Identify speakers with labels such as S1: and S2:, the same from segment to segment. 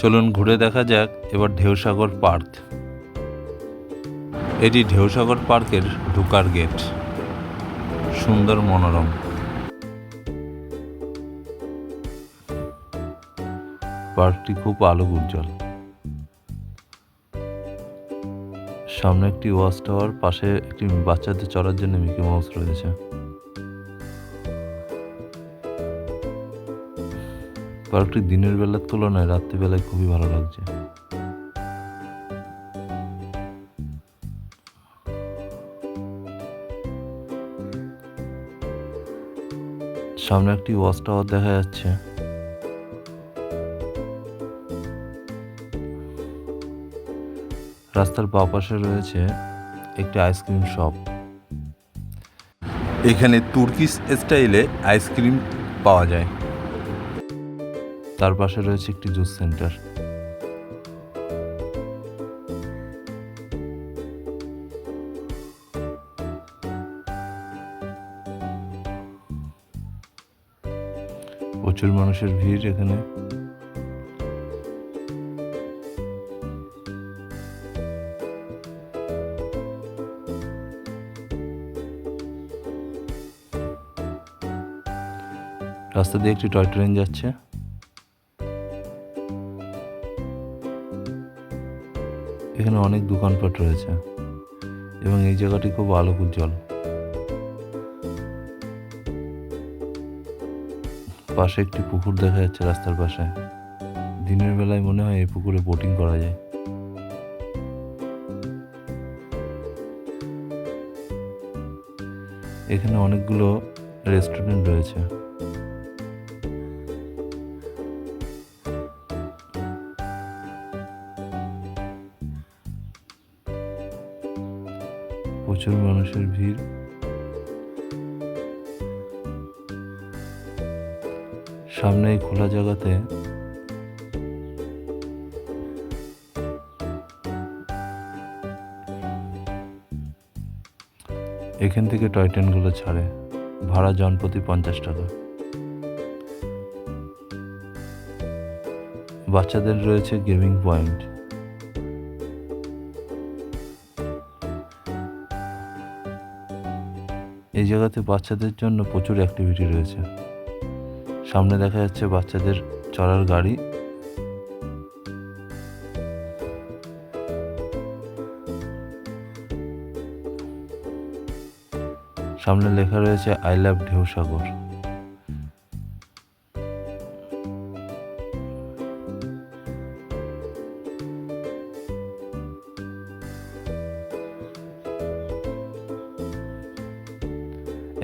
S1: চলুন ঘুরে দেখা যাক এবার ঢেউসাগর পার্ক। এটি ঢেউসাগর পার্কের ঢুকার গেট। সুন্দর মনোরম। পার্কটি খুব আলো উজ্জ্বল সামনে একটি ওয়াচ টাওয়ার, পাশে একটি বাচ্চাদের চড়ার জন্য মিকি মাউস রয়েছে। পার্কটি দিনের বেলার তুলনায় রাত্রিবেলায় খুবই ভালো লাগছে। সামনে একটি ওয়াচ টাওয়ার দেখা যাচ্ছে। রাস্তার বাঁ পাশে রয়েছে একটি আইসক্রিম শপ। এখানে তুর্কিশ স্টাইলে আইসক্রিম পাওয়া যায়। তার পাশে রয়েছে একটি জুস সেন্টার। প্রচুর মানুষের ভিড় এখানে। রাস্তা দিয়ে একটি টয় ট্রেন যাচ্ছে। এখানে অনেক দোকানপাট রয়েছে এবং এই জায়গাটি খুব আলোক উজ্জ্বল পাশে একটি পুকুর দেখা যাচ্ছে রাস্তার পাশে। দিনের বেলায় মনে হয় এই পুকুরে বোটিং করা যায়। এখানে অনেকগুলো রেস্টুরেন্ট রয়েছে। মানুষের ভিড়। সামনে খোলা জায়গাতে এখান থেকে টয় ট্রেনগুলো ছাড়ে। ভাড়া জনপ্রতি পঞ্চাশ টাকা। বাচ্চাদের রয়েছে গেমিং পয়েন্ট। এই জায়গাতে বাচ্চাদের জন্য প্রচুর অ্যাক্টিভিটি রয়েছে। সামনে দেখা যাচ্ছে বাচ্চাদের চড়ার গাড়ি। সামনে লেখা রয়েছে আই লাভ ঢেউসাগর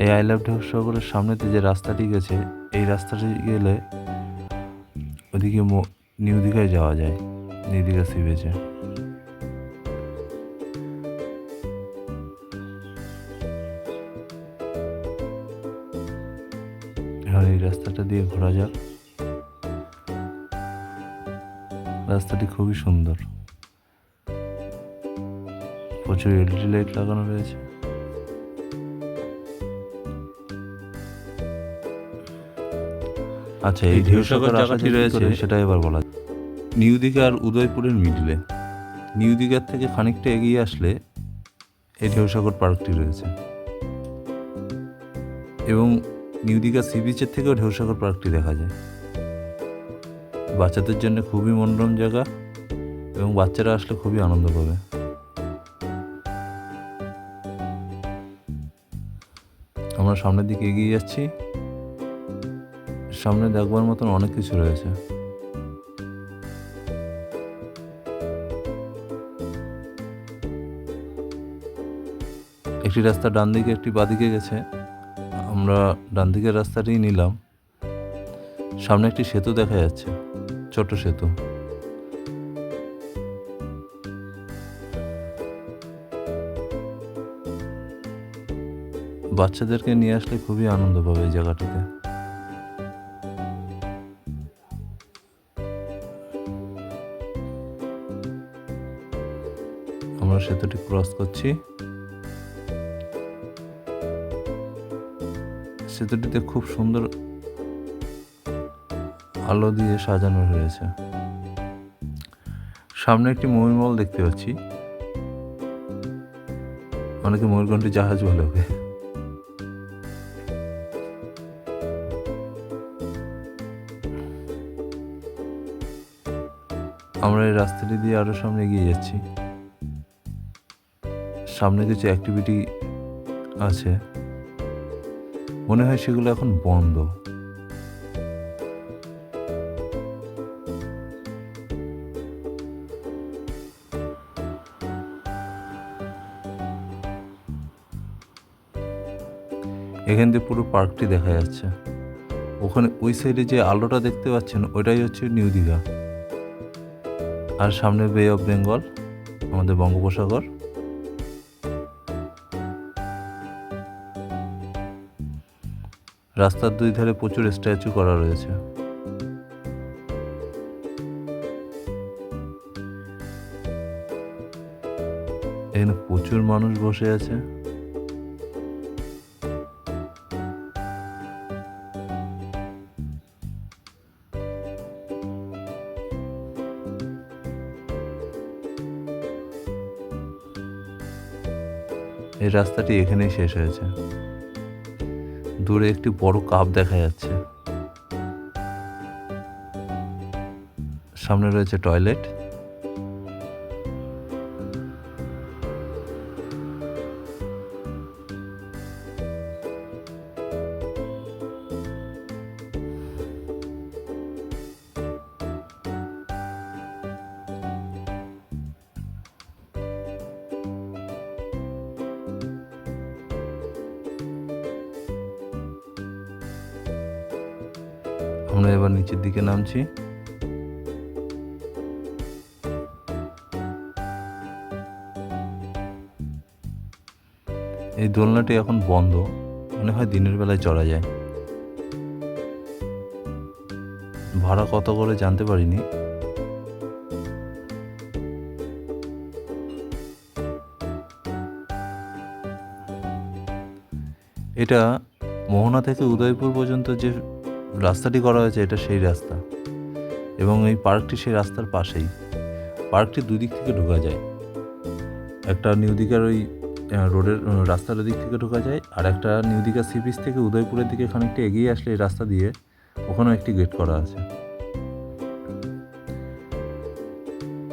S1: এই আই লাভ ঢেউসাগরের সামনেতে যে রাস্তাটি গেছে, এই রাস্তাটি গেলে ওদিকে নিউ দীঘায় যাওয়া যায়। নিউ দীঘা সি বেচে। এখন এই রাস্তাটা দিয়ে ঘোরা যাক। রাস্তাটি খুবই সুন্দর। প্রচুর এলইডি লাইট লাগানো রয়েছে। আচ্ছা এই ঢেউসাগর জায়গাটি রয়েছে? সেটা এবার বলা নিউ দীঘা আর উদয়পুরের মিডলে। নিউ দীঘার থেকে খানিকটা এগিয়ে আসলে এই ঢেউসাগর পার্কটি রয়েছে। এবং নিউ দীঘা সি বিচের থেকেও ঢেউসাগর পার্কটি দেখা যায়। বাচ্চাদের জন্য খুবই মনোরম জায়গা এবং বাচ্চারা আসলে খুবই আনন্দ পাবে। আমরা সামনের দিকে এগিয়ে যাচ্ছি। সামনে দেখবার মতন অনেক কিছু রয়েছে। একটি রাস্তা ডান দিকে, একটি বাদিকে গেছে। আমরা ডান দিকের রাস্তাটাই নিলাম। সামনে একটি সেতু দেখা যাচ্ছে ছোট সেতু। বাচ্চাদেরকে নিয়ে আসলে খুবই আনন্দ পাবে এই জায়গাটিতে। আমরা সেতুটি ক্রস করছি। সেতুটিতে খুব সুন্দর আলো দিয়ে সাজানো রয়েছে সামনে একটি ময়ূরমহল দেখতে পাচ্ছি। অনেকে ময়ূরকণ্ঠী জাহাজ বলে ওকে। আমরা এই রাস্তাটি দিয়ে আরও সামনে এগিয়ে যাচ্ছি। সামনে কিছু অ্যাক্টিভিটি আছে। মনে হয় সেগুলো এখন বন্ধ। এখান দিয়ে পুরো পার্কটি দেখা যাচ্ছে। ওখানে ওই সাইডে যে আলোটা দেখতে পাচ্ছেন, ওইটাই হচ্ছে নিউ দীঘা। আর সামনে বে অফ বেঙ্গল আমাদের বঙ্গোপসাগর। রাস্তার দুই ধারে প্রচুর স্ট্যাচু করা রয়েছে। এখানে প্রচুর মানুষ বসে আছে। এই রাস্তাটি এখানেই শেষ হয়েছে। দূরে একটি বড় কাপ দেখা যাচ্ছে। সামনে রয়েছে টয়লেট। আমরা এবার নিচের দিকে নামছি। এই দোলনাটি এখন বন্ধ, মনে হয় দিনের বেলায় চড়া যায়। ভাড়া কত করে জানতে পারিনি। এটা মোহনা থেকে উদয়পুর পর্যন্ত যে রাস্তাটি করা হয়েছে, এটা সেই রাস্তা। এবং এই পার্কটি সেই রাস্তার পাশেই। পার্কটি দুই দিক থেকে ঢোকা যায়। একটা নিউ দিঘার ওই রোডের রাস্তার দিক থেকে ঢোকা যায়, আর একটা নিউ দীঘা সি বিচ থেকে উদয়পুরের দিকে খানিকটা এগিয়ে আসলে এই রাস্তা দিয়ে ওখানেও একটি গেট করা আছে।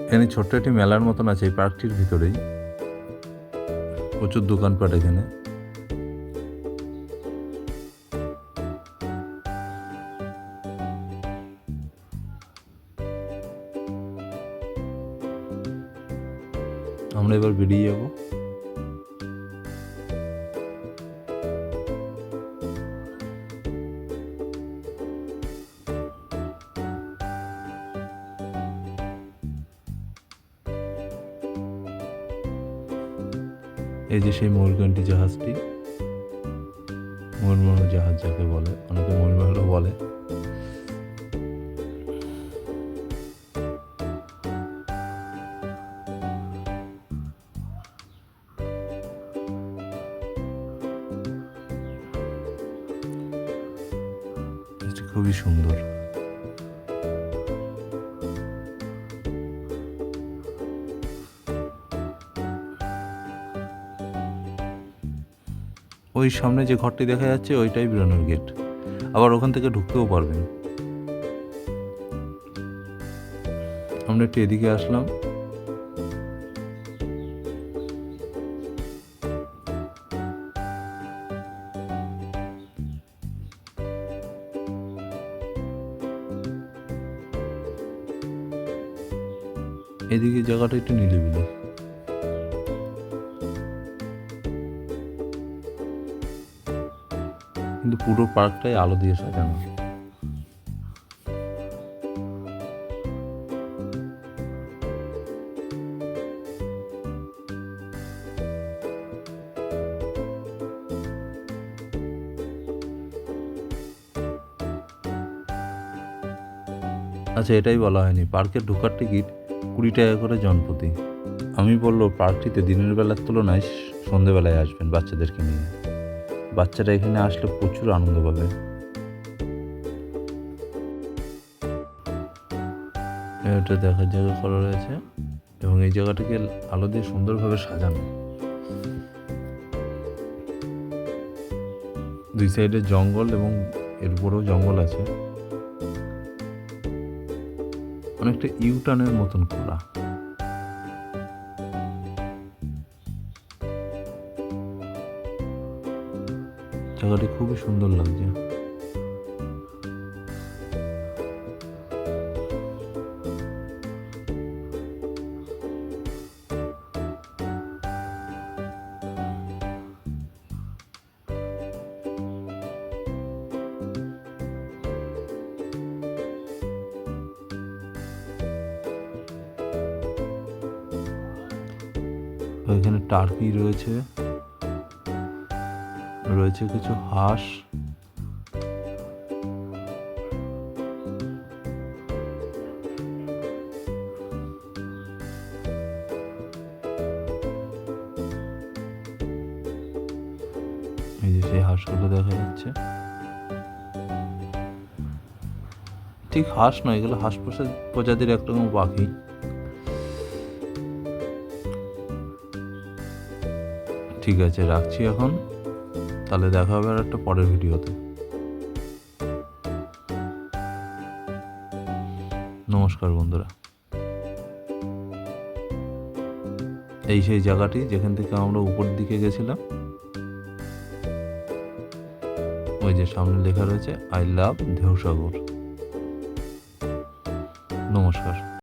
S1: এখানে ছোট্ট একটি মেলার মতন আছে এই পার্কটির ভিতরেই। প্রচুর দোকানপাট এখানে। এই যে সেই ময়ূরকান্তি জাহাজটি ময়ূরমহল জাহাজ যাকে বলে অনেকে ময়ূরমহলও বলে। খুবই সুন্দর। ওই সামনে যে ঘরটি দেখা যাচ্ছে, ওইটাই বেরোনোর গেট। আবার ওখান থেকে ঢুকতেও পারবেন। আমরা একটু এদিকে আসলাম। এদিকে জায়গাটা একটু নিলিবিলি পুরো পার্কটাই আলো দিয়ে সাজানো। আচ্ছা এটাই বলা হয়নি। পার্কে ঢোকার টিকিট কুড়ি টাকা করে জনপ্রতি। আমি বলল, পার্কটিতে দিনের বেলার তুলনায় সন্ধেবেলায় আসবেন বাচ্চাদেরকে নিয়ে। বাচ্চারা এখানে আসলে প্রচুর আনন্দ পাবে। এটা দেখার জায়গা করা রয়েছে এবং এই জায়গাটাকে আলো দিয়ে সুন্দরভাবে সাজানো। দুই সাইডে জঙ্গল এবং এর উপরেও জঙ্গল আছে। অনেকটা ইউটার্নের মতন করা জায়গাটি খুবই সুন্দর লাগছে। এখানে টার্কি রয়েছে। রয়েছে কিছু হাঁস। হাঁসগুলো দেখা যাচ্ছে। ঠিক হাঁস নয়, এগুলো হাঁস প্রজাতির একরকম পাখি। ঠিক আছে, রাখছি এখন। তাহলে দেখা হবে আর একটা পরের ভিডিওতে। নমস্কার বন্ধুরা। এই সেই জায়গাটি যেখান থেকে আমরা উপর দিকে গেছিলাম। ওই যে সামনে লেখা রয়েছে, আই লাভ ঢেউসাগর নমস্কার।